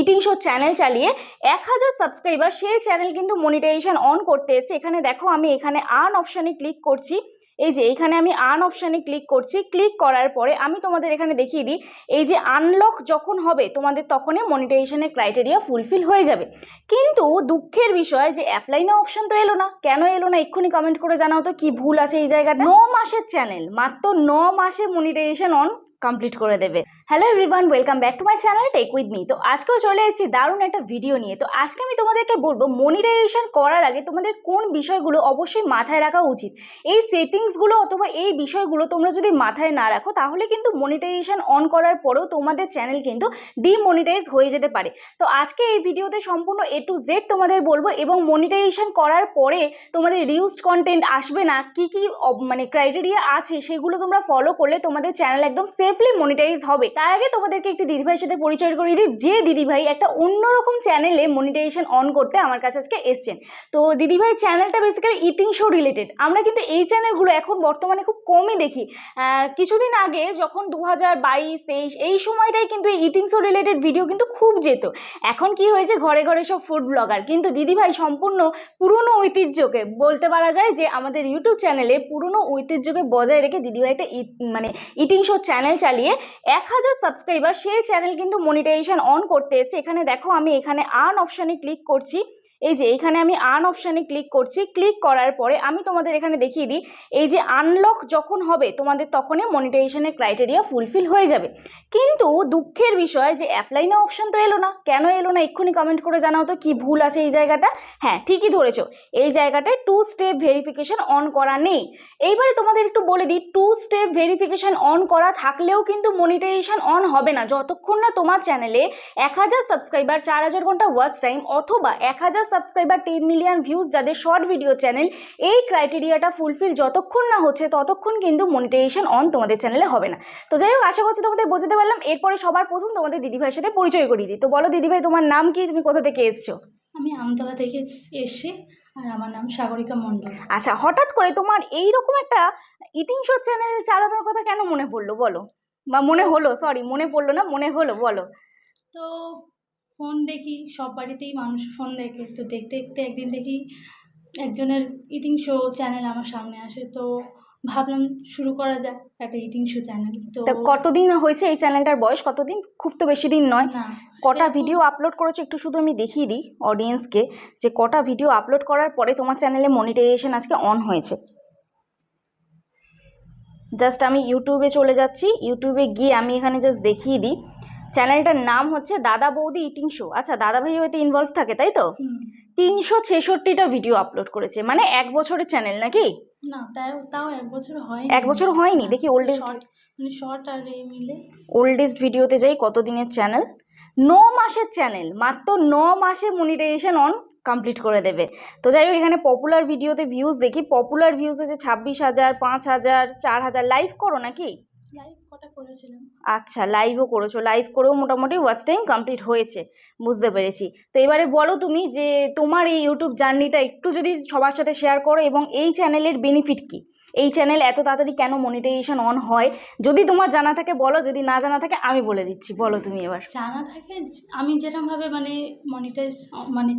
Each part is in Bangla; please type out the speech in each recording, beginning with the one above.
ইটিং শো চ্যানেল চালিয়ে এক হাজার সাবস্ক্রাইবার সেই চ্যানেল কিন্তু মনিটাইজেশন অন করতে এসে এখানে দেখো আমি এখানে আর্ন অপশানে ক্লিক করছি। এই যে এখানে আমি আর্ন অপশানে ক্লিক করছি। ক্লিক করার পরে আমি তোমাদের এখানে দেখিয়ে দিই, এই যে আনলক যখন হবে তোমাদের তখনই মনিটাইজেশনের ক্রাইটেরিয়া ফুলফিল হয়ে যাবে। কিন্তু দুঃখের বিষয় যে অ্যাপ্লাই না অপশন তো এলো না। কেন এলো না এক্ষুনি কমেন্ট করে জানাও তো কী ভুল আছে এই জায়গাটা। ন মাসের চ্যানেল মাত্র ন মাসে মনিটাইজেশন অন কমপ্লিট করে দেবে। Hello everyone welcome back to my channel tech with me তো আজকেও চলে এসেছি দারুণ একটা ভিডিও নিয়ে। তো আজকে আমি তোমাদেরকে বলব মনিটাইজেশন করার আগে তোমাদের কোন বিষয়গুলো অবশ্যই মাথায় রাখা উচিত। এই সেটিংসগুলো অথবা এই বিষয়গুলো তোমরা যদি মাথায় না রাখো, তাহলে কিন্তু মনিটাইজেশন অন করার পরেও তোমাদের চ্যানেল কিন্তু ডিমনিটাইজ হয়ে যেতে পারে। তো আজকে এই ভিডিওতে সম্পূর্ণ এ টু জেড তোমাদের বলব এবং মনিটাইজেশন করার পরে তোমাদের রিউজড কন্টেন্ট আসবে না, কি কি মানে ক্রাইটেরিয়া আছে সেগুলো তোমরা ফলো করলে তোমাদের চ্যানেল একদম সেফলি মনিটাইজ হবে। তার আগে তোমাদেরকে একটি দিদিভাইয়ের সাথে পরিচয় করিয়ে দিই। যে দিদিভাই একটা অন্যরকম চ্যানেলে মনিটাইজেশন অন করতে আমার কাছে আজকে এসছেন। তো দিদিভাই চ্যানেলটা বেসিক্যালি ইটিং শো রিলেটেড আমরা কিন্তু এই চ্যানেলগুলো এখন বর্তমানে খুব কমই দেখি। কিছুদিন আগে যখন দু হাজার বাইশ, তেইশ, এই সময়টাই কিন্তু এই ইটিং শো রিলেটেড ভিডিও কিন্তু খুব যেত। এখন কি হয়েছে? ঘরে ঘরে সব ফুড ব্লগার কিন্তু দিদিভাই সম্পূর্ণ পুরনো ঐতিহ্যকে বলতে পারা যায় যে আমাদের ইউটিউব চ্যানেলে পুরনো ঐতিহ্যকে বজায় রেখে দিদিভাই একটা মানে ইটিং শো চ্যানেল চালিয়ে এক হাজার সাবস্ক্রাইবার সেই চ্যানেল কিন্তু মনিটাইজেশন অন করতে এসে এখানে দেখো আমি এখানে আর্ন অপশানে ক্লিক করছি। এই যে এখানে আমি আন অপশানে ক্লিক করছি, ক্লিক করার পরে আমি তোমাদের এখানে দেখিয়ে দিই, এই যে আনলক যখন হবে তোমাদের তখনই মনিটাইজেশনের ক্রাইটেরিয়া ফুলফিল হয়ে যাবে। কিন্তু দুঃখের বিষয় যে অ্যাপ্লাই না অপশন তো এলো না। কেন এলো না? এক্ষুনি কমেন্ট করে জানাও তো কি ভুল আছে এই জায়গাটা। হ্যাঁ ঠিকই ধরেছো, এই জায়গাটায় টু স্টেপ ভেরিফিকেশান অন করা নেই। এইবারে তোমাদের একটু বলে দিই টু স্টেপ ভেরিফিকেশান অন করা থাকলেও কিন্তু মনিটাইজেশন অন হবে না। যতক্ষণ না তোমার চ্যানেলে এক হাজার সাবস্ক্রাইবার চার হাজার ঘণ্টা ওয়াচ টাইম অথবা এক হাজার সাবস্ক্রাইবার টেন মিলিয়ন ভিউজ যাদের শর্ট ভিডিও চ্যানেল এই ক্রাইটেরিয়াটা ফুলফিল যতক্ষণ না হচ্ছে ততক্ষণ কিন্তু মনিটাইজেশন অন তোমাদের চ্যানেলে হবে না। তো যাই হোক আশা করছি তোমাদের বোঝাতে পারলাম। এরপরে সবার প্রথম তোমাদের দিদিভাইয়ের সাথে পরিচয় করিয়ে দিই। তো বলো দিদিভাই তোমার নাম কি? তুমি কোথা থেকে এসছো? আমি আমতলা থেকে এসছি আর আমার নাম সাগরিকা মণ্ডল। আচ্ছা হঠাৎ করে তোমার এই রকম একটা ইটিং শো চ্যানেল চালানোর কথা কেন মনে পড়ল? বলো। বা মনে হলো সরি মনে পড়ল না? মনে হলো বলো। তো ফোন দেখি সব বাড়িতেই মানুষ ফোন দেখে। তো দেখতে দেখতে একদিন দেখি একজনের ইটিং শো চ্যানেল আমার সামনে আসে। তো ভাবলাম শুরু করা যাক একটা ইটিং শো চ্যানেল তো তা কতদিন হয়েছে এই চ্যানেলটার বয়স? কতদিন? খুব তো বেশি দিন নয়। কটা ভিডিও আপলোড করেছ একটু শুধু আমি দেখিয়ে দিই অডিয়েন্সকে যে কটা ভিডিও আপলোড করার পরে তোমার চ্যানেলে মনিটাইজেশন আজকে অন হয়েছে। জাস্ট আমি ইউটিউবে চলে যাচ্ছি। ইউটিউবে গিয়ে আমি এখানে জাস্ট দেখিয়ে দিই। চ্যানেলটার নাম হচ্ছে দাদা বৌদি ইটিং শো আচ্ছা দাদা ভাই হয়তো ইনভলভ থাকে তাই তো? তিনশো ছেষট্টিটা ভিডিও আপলোড করেছে। মানে এক বছরের চ্যানেল নাকি? না তাও এক বছর হয় এক বছর হয়নি? দেখি ওল্ডেস্ট মানে শর্ট আর মিলে। ওল্ডেস্ট ভিডিওতে যাই কত দিনের চ্যানেল ন মাসের চ্যানেল মাত্র ন মাসে মনিটাইজেশন অন কমপ্লিট করে দেবে। তো যাই হোক এখানে পপুলার ভিডিওতে ভিউজ দেখি। পপুলার ভিউজ হচ্ছে ছাব্বিশ হাজার পাঁচ হাজার চার হাজার। লাইভ করো নাকি? লাইভ আচ্ছা লাইভও করেছ। লাইভ করেও মোটামুটি ওয়াচ টাইম কমপ্লিট হয়েছে বুঝতে পেরেছি। তো এবারে বলো তুমি যে তোমার এই ইউটিউব জার্নিটা একটু যদি সবার সাথে শেয়ার করো এবং এই চ্যানেলের বেনিফিট কি? এই চ্যানেল এত তাড়াতাড়ি কেন মনিটাইজেশন অন হয়? যদি তোমার জানা থাকে বলো। যদি না জানা থাকে আমি বলে দিচ্ছি। বলো তুমি এবার। জানা থাকে আমি যেরকমভাবে মানে মনিটাইজ মানে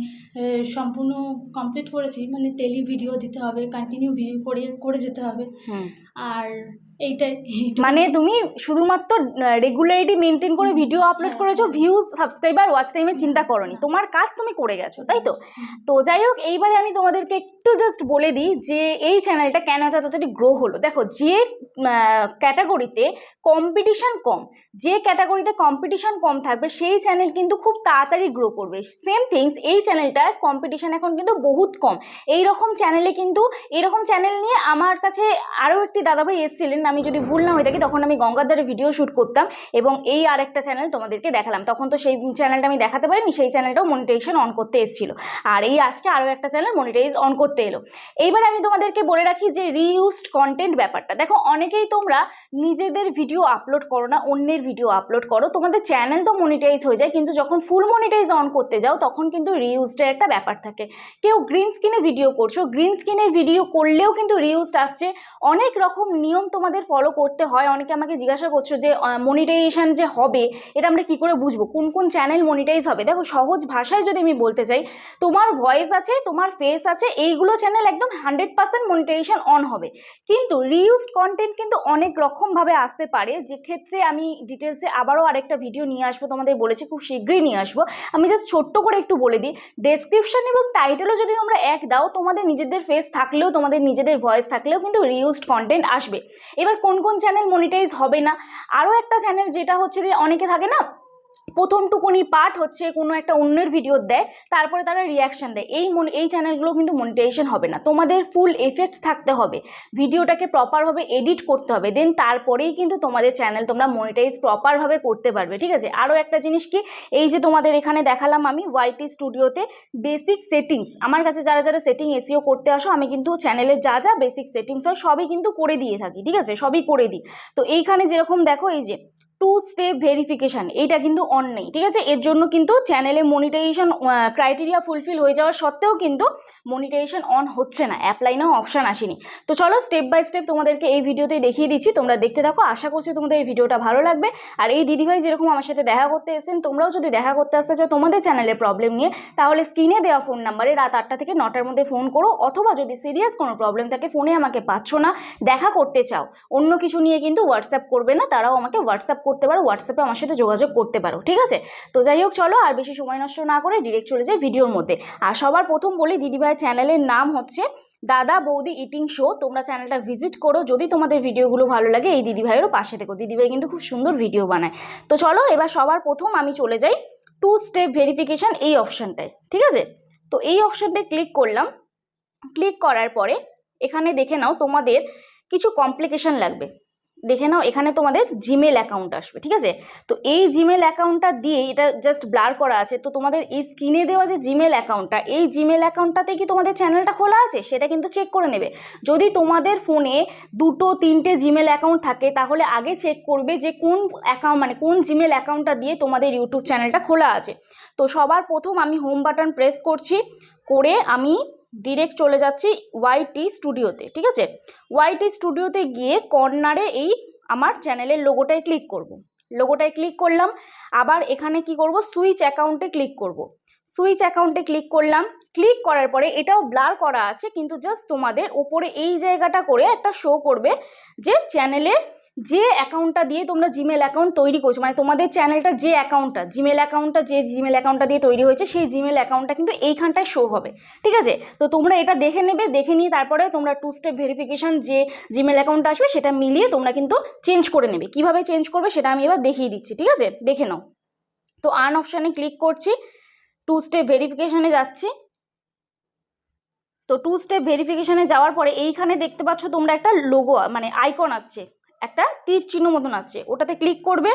সম্পূর্ণ কমপ্লিট করেছি মানে ডেলি ভিডিও দিতে হবে কন্টিনিউ ভিডিও করে করে যেতে হবে। আর এইটাই মানে তুমি শুধুমাত্র রেগুলারিটি মেনটেন করে ভিডিও আপলোড হ্যাঁ। করেছ ভিউজ সাবস্ক্রাইবার ওয়াচ টাইমে চিন্তা করনি। তোমার কাজ তুমি করে গেছো তাই তো? তো যাই হোক এইবারে আমি তোমাদেরকে একটু জাস্ট বলে দিই যে এই চ্যানেলটা কেন এত তাড়াতাড়ি গ্রো হলো? দেখো যে ক্যাটাগরিতে কম্পিটিশন কম যে ক্যাটাগরিতে কম্পিটিশন কম থাকবে সেই চ্যানেল কিন্তু খুব তাড়াতাড়ি গ্রো করবে। সেম থিংস এই চ্যানেলটার কম্পিটিশন এখন কিন্তু বহুত কম। এই রকম চ্যানেলে কিন্তু এরকম চ্যানেল নিয়ে আমার কাছে আরও একটি দাদাভাই এসেছিলেন আমি যদি ভুল না হয়ে থাকি, তখন আমি গঙ্গাধারে ভিডিও শ্যুট করতাম এবং এই আর একটা চ্যানেল তোমাদেরকে দেখালাম। তখন তো সেই চ্যানেলটা আমি দেখাতে পারিনি, সেই চ্যানেলটাও মনিটাইজেশন অন করতে এসেছিল। আর এই আজকে আরও একটা চ্যানেল মনিটাইজ অন করতে এলো। এইবার আমি তোমাদেরকে বলে রাখি যে রিইউজড কন্টেন্ট ব্যাপারটা। দেখো, অনেকেই তোমরা নিজেদের ভিডিও আপলোড করো না, অন্যের ভিডিও আপলোড করো। তোমাদের চ্যানেল তো মনিটাইজ হয়ে যায়, কিন্তু যখন ফুল মনিটাইজ অন করতে যাও, তখন কিন্তু রিউজডের একটা ব্যাপার থাকে। কেউ গ্রিন স্ক্রিনে ভিডিও করছ গ্রিন স্ক্রিনের ভিডিও করলেও কিন্তু রিউজড আসছে। অনেক রকম নিয়ম তোমাদের আমাদের ফলো করতে হয়, অনেকে আমাকে জিজ্ঞাসা করছ যে মনিটাইজেশন যে হবে, এটা আমরা কি করে বুঝব? কোন কোন চ্যানেল মনিটাইজ হবে? দেখো, সহজ ভাষায় যদি আমি বলতে চাই, তোমার ভয়েস আছে, তোমার ফেস আছে, এইগুলো চ্যানেল একদম হান্ড্রেড পার্সেন্ট মনিটাইজেশন অন হবে। কিন্তু রিউজড কন্টেন্ট কিন্তু অনেক রকমভাবে আসতে পারে, যে ক্ষেত্রে আমি ডিটেলসে আবারও আরেকটা ভিডিও নিয়ে আসব, তোমাদের বলেছি, খুব শীঘ্রই নিয়ে আসব। আমি জাস্ট ছোট্ট করে একটু বলে দিই ডেসক্রিপশন এবং টাইটেলও যদি তোমরা এক দাও, তোমাদের নিজেদের ফেস থাকলেও, তোমাদের নিজেদের ভয়েস থাকলেও কিন্তু রিউজড কন্টেন্ট আসবে। এবার কোন কোন চ্যানেল মনিটাইজ হবে না? আরও একটা চ্যানেল যেটা হচ্ছে যে অনেকে থাকে না প্রথমটুকুনি পার্ট হচ্ছে কোনো একটা অন্যের ভিডিও দেয়, তারপরে তারা রিয়াকশন দেয়। এই মন এই চ্যানেলগুলো কিন্তু মনিটাইজেশন হবে না। তোমাদের ফুল এফেক্ট থাকতে হবে। ভিডিওটাকে প্রপারভাবে এডিট করতে হবে। দেন তারপরেই কিন্তু তোমাদের চ্যানেল তোমরা মনিটাইজ প্রপারভাবে করতে পারবে। ঠিক আছে? আরও একটা জিনিস কি? এই যে তোমাদের এখানে দেখালাম আমি ওয়াইটি স্টুডিওতে বেসিক সেটিংস আমার কাছে যারা যারা সেটিং এসিও করতে আসো, আমি কিন্তু চ্যানেলে যা যা বেসিক সেটিংস হয়, সবই কিন্তু করে দিয়ে থাকি। ঠিক আছে? সবই করে দিই। তো এইখানে যেরকম দেখো, এই যে টু স্টেপ ভেরিফিকেশান এইটা কিন্তু অন নেই, ঠিক আছে? এর জন্য কিন্তু চ্যানেলে মনিটাইজেশন ক্রাইটেরিয়া ফুলফিল হয়ে যাওয়ার সত্ত্বেও কিন্তু মনিটাইজেশন অন হচ্ছে না অ্যাপ্লাইনেও অপশান আসেনি। তো চলো স্টেপ বাই স্টেপ তোমাদেরকে এই ভিডিওতে দেখিয়ে দিচ্ছি, তোমরা দেখতে থাকো, আশা করছি তোমাদের এই ভিডিওটা ভালো লাগবে। আর এই দিদিভাই যেরকম আমার সাথে দেখা করতে এসেছেন, তোমরাও যদি দেখা করতে আসতে চাও তোমাদের চ্যানেলে প্রবলেম নিয়ে, তাহলে স্ক্রিনে দেওয়া ফোন নাম্বারে রাত আটটা থেকে নটার মধ্যে ফোন করো, অথবা যদি সিরিয়াস কোনো প্রবলেম থাকে ফোনে আমাকে পাচ্ছ না, দেখা করতে চাও, অন্য কিছু নিয়ে কিন্তু হোয়াটসঅ্যাপ করবে না, তারাও আমাকে হোয়াটসঅ্যাপ করতে পারো হোয়াটসঅ্যাপে আমার সাথে যোগাযোগ করতে পারো, ঠিক আছে? তো যাই হোক, চলো আর বেশি সময় নষ্ট না করে ডিরেক্ট চলে যাই ভিডিওর মধ্যে। আর সবার প্রথম বলি, দিদিভাইয়ের চ্যানেলের নাম হচ্ছে দাদা বৌদি ইটিং শো তোমরা চ্যানেলটা ভিজিট করো, যদি তোমাদের ভিডিওগুলো ভালো লাগে, এই দিদিভাইয়েরও পাশে থেকো। দিদিভাই কিন্তু খুব সুন্দর ভিডিও বানায়। তো চলো, এবার সবার প্রথম আমি চলে যাই টু স্টেপ ভেরিফিকেশান এই অপশানটায় ঠিক আছে? তো এই অপশানটায় ক্লিক করলাম। ক্লিক করার পরে এখানে দেখে নাও তোমাদের কিছু কমপ্লিকেশন লাগবে। দেখে নাও, এখানে তোমাদের জিমেল অ্যাকাউন্ট আসবে, ঠিক আছে? তো এই জিমেল অ্যাকাউন্টটা দিয়ে, এটা জাস্ট ব্লার করা আছে, তো তোমাদের এই স্ক্রিনে দেওয়া যে জিমেল অ্যাকাউন্টটা এই জিমেল অ্যাকাউন্টটাতে কি তোমাদের চ্যানেলটা খোলা আছে? সেটা কিন্তু চেক করে নেবে। যদি তোমাদের ফোনে দুটো, তিনটে জিমেল অ্যাকাউন্ট থাকে, তাহলে আগে চেক করবে যে কোন অ্যাকাউন্ট মানে কোন জিমেল অ্যাকাউন্টটা দিয়ে তোমাদের ইউটিউব চ্যানেলটা খোলা আছে। তো সবার প্রথম আমি হোম বাটন প্রেস করছি, করে আমি ডিরেক্ট চলে যাচ্ছি ওয়াইটি স্টুডিওতে ঠিক আছে ওয়াইটি স্টুডিওতে গিয়ে কর্নারে এই আমার চ্যানেলের লোগোটায় ক্লিক করব। লোগোটায় ক্লিক করলাম, আবার এখানে কি করব সুইচ অ্যাকাউন্টে ক্লিক করব। সুইচ অ্যাকাউন্টে ক্লিক করলাম ক্লিক করার পরে এটাও ব্লার করা আছে, কিন্তু জাস্ট তোমাদের ওপরে এই জায়গাটা করে একটা শো করবে যে চ্যানেলের যে অ্যাকাউন্টটা দিয়ে তোমরা জিমেল অ্যাকাউন্ট তৈরি করছ মানে তোমাদের চ্যানেলটা যে অ্যাকাউন্টটা জিমেল অ্যাকাউন্টটা যে জিমেল অ্যাকাউন্টটা দিয়ে তৈরি হয়েছে, সেই জিমেল অ্যাকাউন্টটা কিন্তু এইখানটায় শো হবে, ঠিক আছে? তো তোমরা এটা দেখে নেবে, দেখে নিয়ে তারপরে তোমরা টু স্টেপ ভেরিফিকেশান যে জিমেল অ্যাকাউন্টটা আসবে, সেটা মিলিয়ে তোমরা কিন্তু চেঞ্জ করে নেবে। কীভাবে চেঞ্জ করবে সেটা আমি এবার দেখিয়ে দিচ্ছি, ঠিক আছে? দেখে নাও। তো আর্ন অপশানে ক্লিক করছি টু স্টেপ ভেরিফিকেশানে যাচ্ছি। তো টু স্টেপ ভেরিফিকেশানে যাওয়ার পরে এইখানে দেখতে পাচ্ছ তোমরা একটা লোগো মানে আইকন আসছে। একটা তীর চিহ্ন মতন আসছে। ওটাতে ক্লিক করবে।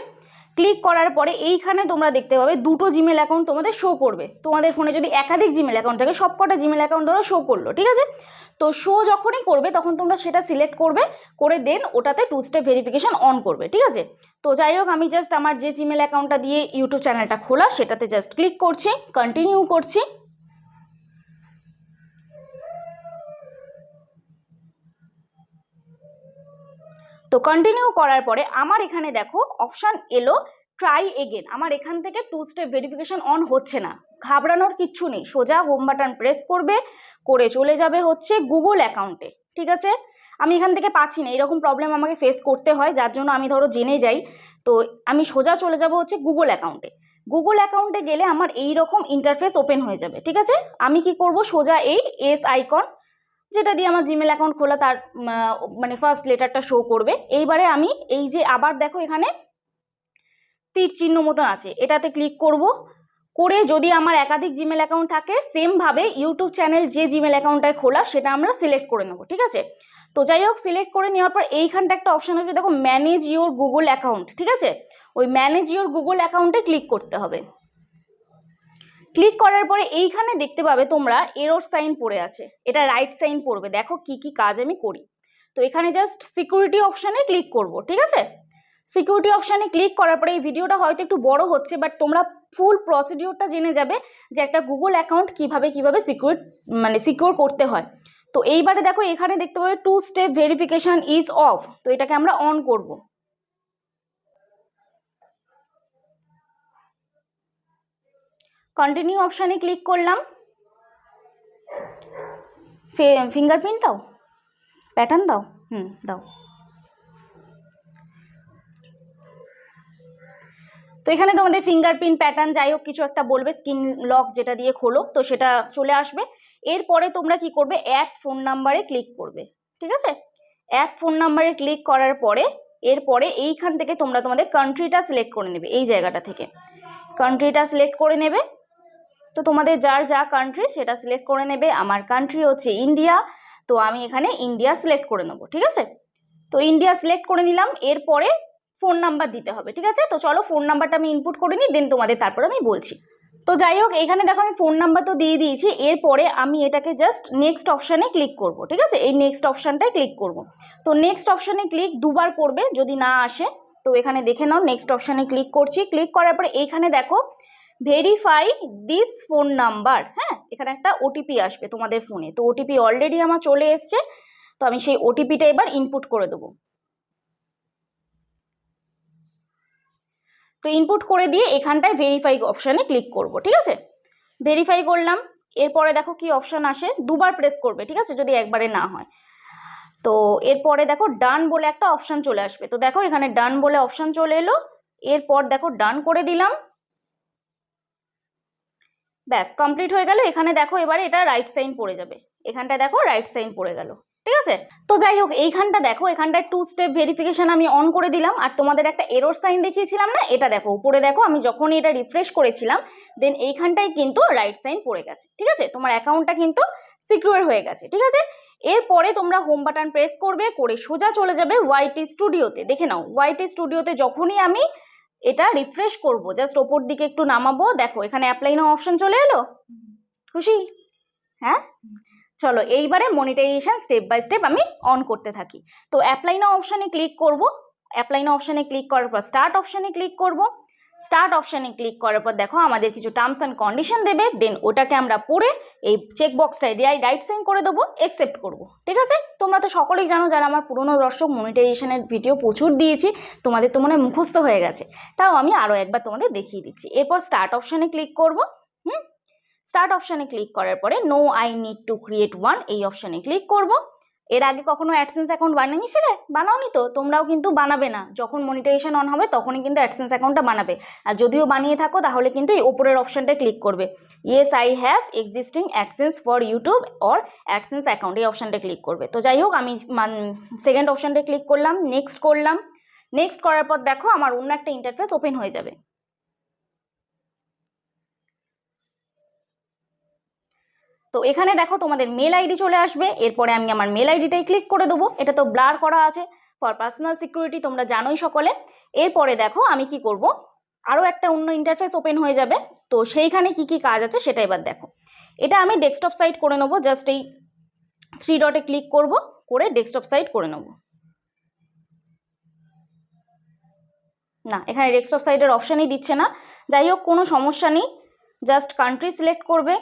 ক্লিক করার পরে এইখানে তোমরা দেখতে পাবে দুটো জিমেল অ্যাকাউন্ট তোমাদের শো করবে। তোমাদের ফোনে যদি একাধিক জিমেল অ্যাকাউন্ট থাকে সব কটা জিমেল অ্যাকাউন্ট ধরো শো করল, ঠিক আছে? তো শো যখনই করবে, তখন তোমরা সেটা সিলেক্ট করবে, করে দেন ওটাতে টু স্টেপ ভেরিফিকেশান অন করবে, ঠিক আছে? তো যাই হোক, আমি জাস্ট আমার যে জিমেল অ্যাকাউন্টটা দিয়ে ইউটিউব চ্যানেলটা খোলা, সেটাতে জাস্ট ক্লিক করছি কন্টিনিউ করছি। তো কন্টিনিউ করার পরে আমার এখানে দেখো অপশান এলো ট্রাই এগেন আমার এখান থেকে টু স্টেপ ভেরিফিকেশান অন হচ্ছে না। ঘাবড়ানোর কিচ্ছু নেই। সোজা হোম বাটন প্রেস করবে, করে চলে যাবে হচ্ছে গুগল অ্যাকাউন্টে ঠিক আছে? আমি এখান থেকে পাচ্ছি না। এরকম প্রবলেম আমাকে ফেস করতে হয়, যার জন্য আমি ধরো জেনে যাই। তো আমি সোজা চলে যাব হচ্ছে গুগল অ্যাকাউন্টে গুগল অ্যাকাউন্টে গেলে আমার এই রকম ইন্টারফেস ওপেন হয়ে যাবে। ঠিক আছে? আমি কি করব? সোজা এই এস আইকন যেটা দিয়ে আমার জিমেল অ্যাকাউন্ট খোলা, তার মানে ফার্স্ট লেটারটা শো করবে। এইবারে আমি এই যে আবার দেখো এখানে তীর চিহ্ন মতন আছে, এটাতে ক্লিক করব। করে যদি আমার একাধিক জিমেল অ্যাকাউন্ট থাকে সেমভাবে ইউটিউব চ্যানেল যে জিমেল অ্যাকাউন্টটায় খোলা, সেটা আমরা সিলেক্ট করে নেব, ঠিক আছে? তো যাই হোক সিলেক্ট করে নেওয়ার পর এইখানটা একটা অপশান আছে, দেখো ম্যানেজ ইউর গুগল অ্যাকাউন্ট ঠিক আছে? ওই ম্যানেজ ইউর গুগল অ্যাকাউন্টে ক্লিক করতে হবে। ক্লিক করার পরে এইখানে দেখতে পাবে তোমরা এরোর সাইন পড়ে আছে। এটা রাইট সাইন পড়বে। দেখো কি কি কাজ আমি করি। তো এখানে জাস্ট সিকিউরিটি অপশানে ক্লিক করব, ঠিক আছে? সিকিউরিটি অপশানে ক্লিক করার পরে এই ভিডিওটা হয়তো একটু বড় হচ্ছে বাট তোমরা ফুল প্রসিডিওরটা জেনে যাবে যে একটা গুগল অ্যাকাউন্ট কীভাবে কীভাবে সিকিউর মানে সিকিউর করতে হয়। তো এইবারে দেখো এখানে দেখতে পাবে two step verification is off তো এটাকে আমরা অন করব। কন্টিনিউ অপশানে ক্লিক করলাম। ফিঙ্গারপ্রিন্ট দাও? প্যাটার্ন দাও? হুম, দাও। তো এখানে তোমাদের ফিঙ্গারপ্রিন্ট প্যাটার্ন যাই হোক, কিছু একটা বলবে স্ক্রিন লক যেটা দিয়ে খোলো, তো সেটা চলে আসবে। এরপরে তোমরা কি করবে? অ্যাড ফোন নাম্বারে ক্লিক করবে, ঠিক আছে? অ্যাড ফোন নাম্বারে ক্লিক করার পরে, এরপরে এইখান থেকে তোমরা তোমাদের কান্ট্রিটা সিলেক্ট করে নেবে, এই জায়গাটা থেকে। কান্ট্রিটা সিলেক্ট করে নেবে তো তোমাদের যার যা কান্ট্রি সেটা সিলেক্ট করে নেবে। আমার কান্ট্রি হচ্ছে ইন্ডিয়া তো আমি এখানে ইন্ডিয়া সিলেক্ট করে নেব, ঠিক আছে? তো ইন্ডিয়া সিলেক্ট করে নিলাম, এরপরে ফোন নাম্বার দিতে হবে, ঠিক আছে? তো চলো ফোন নাম্বারটা আমি ইনপুট করে নিই দেন তোমাদের তারপরে আমি বলছি। তো যাই হোক, এখানে দেখো আমি ফোন নাম্বার তো দিয়ে দিয়েছি, এরপরে আমি এটাকে জাস্ট নেক্সট অপশানে ক্লিক করব, ঠিক আছে? এই নেক্সট অপশানটায় ক্লিক করব। তো নেক্সট অপশানে ক্লিক দুবার করবে, যদি না আসে, তো এখানে দেখে নাও নেক্সট অপশানে ক্লিক করছি। ক্লিক করার পরে এইখানে দেখো ভেরিফাই দিস ফোন নাম্বার হ্যাঁ? এখানে একটা ওটিপি আসবে তোমাদের ফোনে তো ওটিপি অলরেডি আমার চলে এসছে, তো আমি সেই ওটিপিটা এবার ইনপুট করে দেবো। তো ইনপুট করে দিয়ে এখানটায় ভেরিফাই অপশানে ক্লিক করব, ঠিক আছে? ভেরিফাই করলাম, এরপরে দেখো কি অপশান আসে, দুবার প্রেস করবে, ঠিক আছে? যদি একবারে না হয়। তো এরপরে দেখো ডান বলে একটা অপশান চলে আসবে। তো দেখো এখানে ডান বলে অপশান চলে এলো, এরপর দেখো ডান করে দিলাম। ব্যাস কমপ্লিট হয়ে গেল। এখানে দেখো এবারে এটা রাইট সাইন পড়ে যাবে। এখানটায় দেখো রাইট সাইন পড়ে গেল। ঠিক আছে? তো যাই হোক, এইখানটা দেখো, এখানটায় টু স্টেপ ভেরিফিকেশন আমি অন করে দিলাম। আর তোমাদের একটা এরর সাইন দেখিয়েছিলাম না? এটা দেখো, উপরে দেখো, আমি যখনই এটা রিফ্রেশ করেছিলাম দেন এইখানটায় কিন্তু রাইট সাইন পড়ে গেছে। ঠিক আছে? তোমার অ্যাকাউন্টটা কিন্তু সিকিউর হয়ে গেছে। ঠিক আছে? এরপরে তোমরা হোম বাটন প্রেস করবে, করে সোজা চলে যাবে ওয়াইটি স্টুডিওতে দেখে নাও ওয়াইটি স্টুডিওতে যখনই আমি এটা রিফ্রেশ করব। জাস্ট ওপর দিকে একটু নামাবো। দেখো, এখানে অ্যাপ্লাই নাও অপশন চলে এলো? খুশি? হ্যাঁ? চলো, এইবারে মনিটাইজেশন স্টেপ বাই স্টেপ আমি অন করতে থাকি। তো অ্যাপ্লাই নাও অপশানে ক্লিক করব। অ্যাপ্লাই নাও অপশানে ক্লিক করার পর স্টার্ট অপশানে ক্লিক করব। স্টার্ট অপশানে ক্লিক করার পর দেখো আমাদের কিছু টার্মস অ্যান্ড কন্ডিশন দেবে দেন ওটাকে আমরা পড়ে এই চেকবক্সটায় রিয়াই রাইট সাইন করে দেবো একসেপ্ট করব, ঠিক আছে? তোমরা তো সকলেই জানো যারা আমার পুরনো দর্শক মনিটাইজেশনের ভিডিও প্রচুর দিয়েছি, তোমাদের তো মনে মুখস্থ হয়ে গেছে। তাও আমি আরও একবার তোমাদের দেখিয়ে দিচ্ছি। এরপর স্টার্ট অপশানে ক্লিক করব, হুম? স্টার্ট অপশানে ক্লিক করার পরে no I need to create one এই অপশানে ক্লিক করব। এর আগে কখনো অ্যাডসেন্স অ্যাকাউন্ট বানিয়ে বানিয়েছিলে বানাওনি তো, তোমরাও কিন্তু বানাবে না। যখন মনিটাইজেশন অন হবে, তখনই কিন্তু অ্যাডসেন্স অ্যাকাউন্টটা বানাবে। আর যদিও বানিয়ে থাকো, তাহলে কিন্তু এই ওপরের অপশানটায় ক্লিক করবে। Yes I have existing AdSense for YouTube or AdSense account এই অপশানটা ক্লিক করবে। তো যাই হোক, আমি সেকেন্ড অপশানটায় ক্লিক করলাম নেক্সট করলাম। নেক্সট করার পর দেখো, আমার অন্য একটা ইন্টারফেস ওপেন হয়ে যাবে। তো এখানে দেখো তোমাদের মেল আইডি চলে আসবে, এরপরে আমি আমার মেল আইডিটাই ক্লিক করে দেবো। এটা তো ব্লার করা আছে ফর পার্সোনাল সিকিউরিটি তোমরা জানোই সকলে। এরপরে দেখো আমি কি করব? আরও একটা অন্য ইন্টারফেস ওপেন হয়ে যাবে। তো সেইখানে কি কি কাজ আছে সেটা এবার দেখো। এটা আমি ডেস্কটপ সাইট করে নেব জাস্ট এই থ্রি ডটে ক্লিক করব, করে ডেস্কটপ সাইট করে নেব। না, এখানে ডেস্কটপ সাইটের অপশানই দিচ্ছে না। যাই হোক, কোনো সমস্যা নেই। জাস্ট কান্ট্রি সিলেক্ট করবে।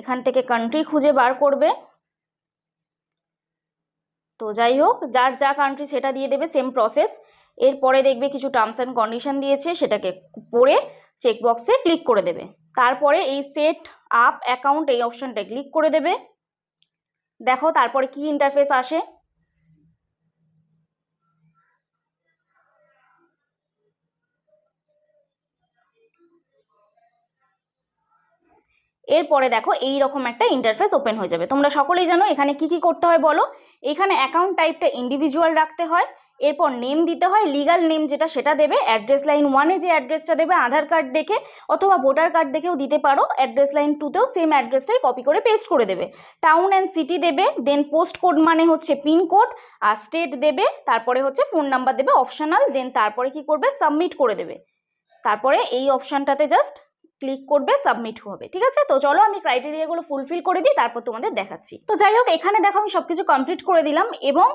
এখান থেকে কান্ট্রি খুঁজে বার করবে। তো যাই হোক, যার যা কান্ট্রি সেটা দিয়ে দেবে সেম প্রসেস এরপরে দেখবে কিছু টার্মস অ্যান্ড কন্ডিশন দিয়েছে, সেটাকে পড়ে চেকবক্সে ক্লিক করে দেবে। তারপরে এই সেট আপ অ্যাকাউন্ট এই অপশানটায় ক্লিক করে দেবে। দেখো তারপরে কি ইন্টারফেস আসে? এরপরে দেখো এই রকম একটা ইন্টারফেস ওপেন হয়ে যাবে। তোমরা সকলেই জানো এখানে কি কি করতে হয় বলো? এখানে অ্যাকাউন্ট টাইপটা ইন্ডিভিজুয়াল রাখতে হয়, এরপর নেম দিতে হয় লিগাল নেম যেটা সেটা দেবে অ্যাড্রেস লাইন ওয়ানে যে অ্যাড্রেসটা দেবে, আধার কার্ড দেখে অথবা ভোটার কার্ড দেখেও দিতে পারো অ্যাড্রেস লাইন টুতেও সেম অ্যাড্রেসটাই কপি করে পেস্ট করে দেবে। টাউন অ্যান্ড সিটি দেবে দেন পোস্ট কোড মানে হচ্ছে পিনকোড আর স্টেট দেবে, তারপরে হচ্ছে ফোন নাম্বার দেবে অপশানাল দেন তারপরে কি করবে সাবমিট করে দেবে। তারপরে এই অপশানটাতে জাস্ট ক্লিক করবে সাবমিট হবে, ঠিক আছে? তো চলো আমি ক্রাইটেরিয়াগুলো ফুলফিল করে দিই, তারপর তোমাদের দেখাচ্ছি। তো যাই হোক, এখানে দেখো আমি সব কিছু কমপ্লিট করে দিলাম এবং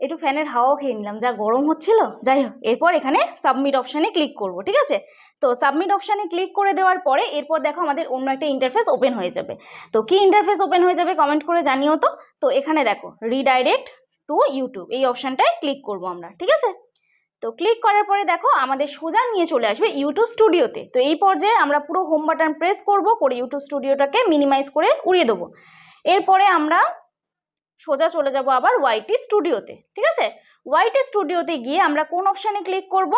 একটু ফ্যানের হাওয়াও খেয়ে নিলাম, যা গরম হচ্ছিল। যাই হোক, এরপর এখানে সাবমিট অপশানে ক্লিক করব, ঠিক আছে? তো সাবমিট অপশানে ক্লিক করে দেওয়ার পরে, এরপর দেখো আমাদের অন্য একটা ইন্টারফেস ওপেন হয়ে যাবে। তো কি ইন্টারফেস ওপেন হয়ে যাবে কমেন্ট করে জানিও তো। তো এখানে দেখো রিডাইরেক্ট টু ইউটিউব এই অপশানটায় ক্লিক করব আমরা, ঠিক আছে? তো ক্লিক করার পরে দেখো আমাদের সোজা নিয়ে চলে আসবে ইউটিউব স্টুডিওতে তো। এই পর্যায়ে আমরা পুরো হোম বাটন প্রেস করব, করে ইউটিউব স্টুডিওটাকে মিনিমাইজ করে উড়িয়ে দেবো। এরপরে আমরা সোজা চলে যাব আবার ওয়াইটি স্টুডিওতে ঠিক আছে? ওয়াইটি স্টুডিওতে গিয়ে আমরা কোন অপশানে ক্লিক করব?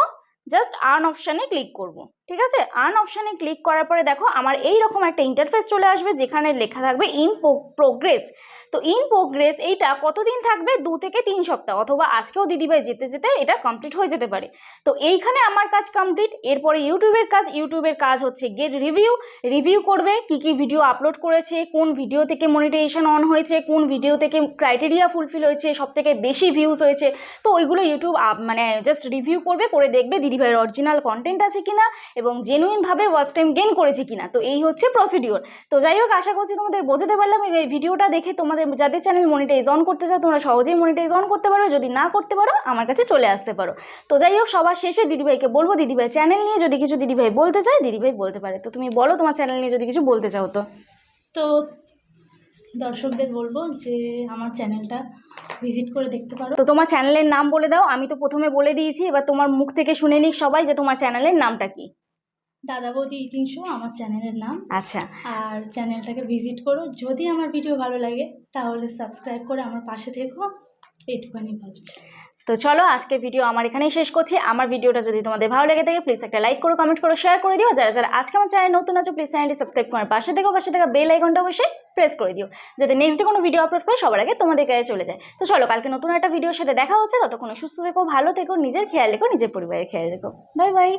জাস্ট আর্ন অপশানে ক্লিক করব। ঠিক আছে? আর্ন অপশানে ক্লিক করার পরে দেখো, আমার এই রকম একটা ইন্টারফেস চলে আসবে যেখানে লেখা থাকবে ইন প্রোগ্রেস তো ইন প্রোগ্রেস এইটা কতদিন থাকবে? দু থেকে তিন সপ্তাহ অথবা আজকেও দিদিভাই যেতে যেতে এটা কমপ্লিট হয়ে যেতে পারে। তো এইখানে আমার কাজ কমপ্লিট এরপরে ইউটিউবের কাজ ইউটিউবের কাজ হচ্ছে গেট রিভিউ রিভিউ করবে, কি কি ভিডিও আপলোড করেছে, কোন ভিডিও থেকে মনিটাইজেশন অন হয়েছে, কোন ভিডিও থেকে ক্রাইটেরিয়া ফুলফিল হয়েছে সব থেকে বেশি ভিউজ হয়েছে, তো ওইগুলো ইউটিউব মানে জাস্ট রিভিউ করবে, করে দেখবে দিদিভাইয়ের অরিজিনাল কন্টেন্ট আছে কিনা এবং জেনুইনভাবে ওয়াচ টাইম গেন করেছে কিনা তো এই হচ্ছে প্রসিডিওর তো যাই হোক আশা করছি তোমাদের বোঝাতে পারলাম। এই ভিডিওটা দেখে তোমাদের যাদের চ্যানেল মনিটাইজ অন করতে চাও তোমরা সহজেই মনিটাইজ অন করতে পারো। যদি না করতে পারো আমার কাছে চলে আসতে পারো। তো যাই হোক সবার শেষে দিদিভাইকে বলব দিদিভাই চ্যানেল নিয়ে যদি কিছু দিদিভাই বলতে চায় দিদিভাই বলতে পারে। তো তুমি বলো তোমার চ্যানেল নিয়ে যদি কিছু বলতে চাও তো। তো দর্শকদের বলব যে আমার চ্যানেলটা ভিজিট করে দেখতে পারো। তো তোমার চ্যানেলের নাম বলে দাও আমি তো প্রথমে বলে দিয়েছি। এবার তোমার মুখ থেকে শুনে নিক সবাই যে তোমার চ্যানেলের নামটা কি। দাদা বৌদি ইটিং শো আমার চ্যানেলের নাম। আচ্ছা। আর চ্যানেলটাকে ভিজিট করো। যদি আমার ভিডিও ভালো লাগে তাহলে সাবস্ক্রাইব করে আমার পাশে থেকো। এইটুখানি বলছি। তো চলো আজকে ভিডিও আমার এখানেই শেষ করছি। আমার ভিডিওটা যদি তোমাদের ভালো লেগে থাকে প্লিজ একটা লাইক করো কমেন্ট করো শেয়ার করে দিও। যারা যারা আজকে আমার চ্যানেল নতুন আছো প্লিজ চ্যানেলটি সাবস্ক্রাইব করার পাশে থেকে পাশে থেকে বেল আইকনটা অবশ্যই প্রেস করে দিও। যাতে নেক্সট ডে কোনো ভিডিও আপলোড করে সবার আগে তোমাদের কাছে চলে যায়। তো চলো কালকে নতুন একটা ভিডিওর সাথে দেখা হচ্ছে। ততক্ষণ সুস্থ থেকো ভালো থেকো নিজের খেয়াল রেখো নিজের পরিবারের খেয়াল রেখো। Bye bye